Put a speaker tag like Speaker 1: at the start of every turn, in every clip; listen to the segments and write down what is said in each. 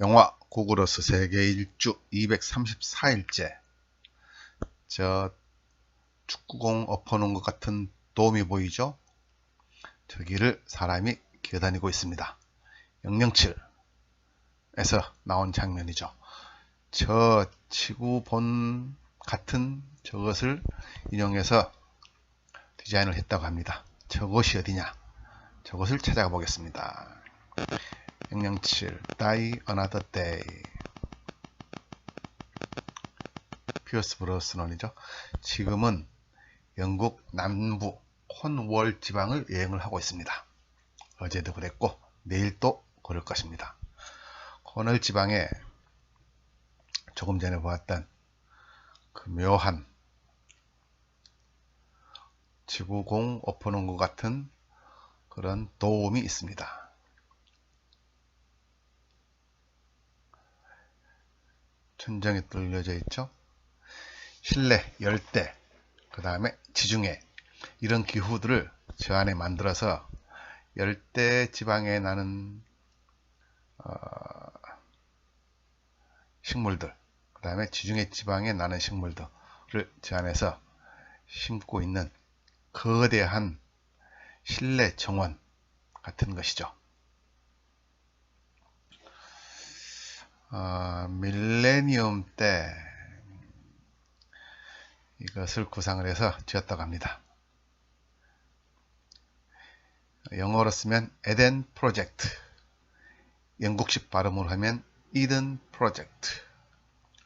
Speaker 1: 영화 고구러스 세계 일주 234일째 저 축구공 엎어놓은 것 같은 도움이 보이죠? 저기를 사람이 기어다니고 있습니다. 007에서 나온 장면이죠. 저 지구본 같은 저것을 인용해서 디자인을 했다고 합니다. 저것이 어디냐? 저것을 찾아가 보겠습니다. 007 Die Another Day 피어스 브로스넌이죠. 지금은 영국 남부 콘월 지방을 여행을 하고 있습니다. 어제도 그랬고 내일도 그럴 것입니다. 코널 지방에 조금 전에 보았던 그 묘한 지구공 엎어놓은 것 같은 그런 도움이 있습니다. 천정이 뚫려져 있죠. 실내, 열대, 그 다음에 지중해 이런 기후들을 저 안에 만들어서 열대 지방에 나는 어, 식물들 그 다음에 지중해 지방에 나는 식물들을 저 안에서 심고 있는 거대한 실내 정원 같은 것이죠. 어, 밀레니엄 때 이것을 구상을 해서 지었다고 합니다. 영어로 쓰면 에덴 프로젝트 영국식 발음으로 하면 이든 프로젝트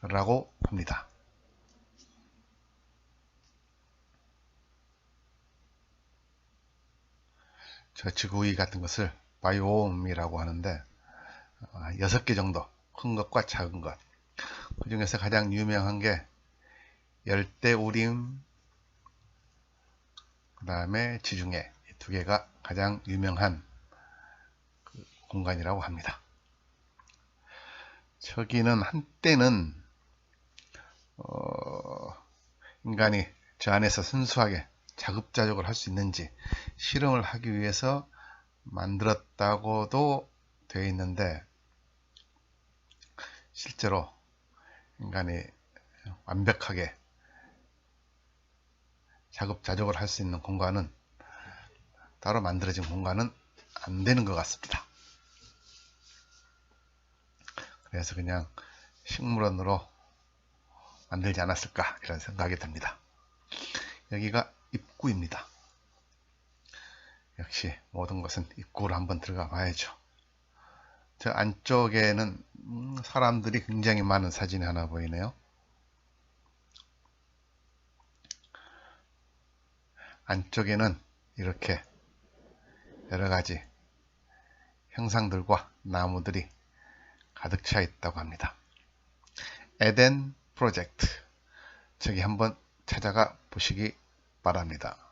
Speaker 1: 라고 합니다. 저 지구위 같은 것을 바이옴이라고 하는데 6개 어, 정도 큰 것과 작은 것. 그 중에서 가장 유명한 게 열대 우림, 그 다음에 지중해 두 개가 가장 유명한 그 공간이라고 합니다. 저기는 한때는 어, 인간이 저 안에서 순수하게 자급자족을 할 수 있는지 실험을 하기 위해서 만들었다고도 되어 있는데 실제로 인간이 완벽하게 자급자족을 할 수 있는 공간은 따로 만들어진 공간은 안 되는 것 같습니다. 그래서 그냥 식물원으로 만들지 않았을까 이런 생각이 듭니다. 여기가 입구입니다. 역시 모든 것은 입구로 한번 들어가 봐야죠. 저 안쪽에는 음, 사람들이 굉장히 많은 사진이 하나 보이네요. 안쪽에는 이렇게 여러가지 형상들과 나무들이 가득 차 있다고 합니다. 에덴 프로젝트 저기 한번 찾아가 보시기 바랍니다.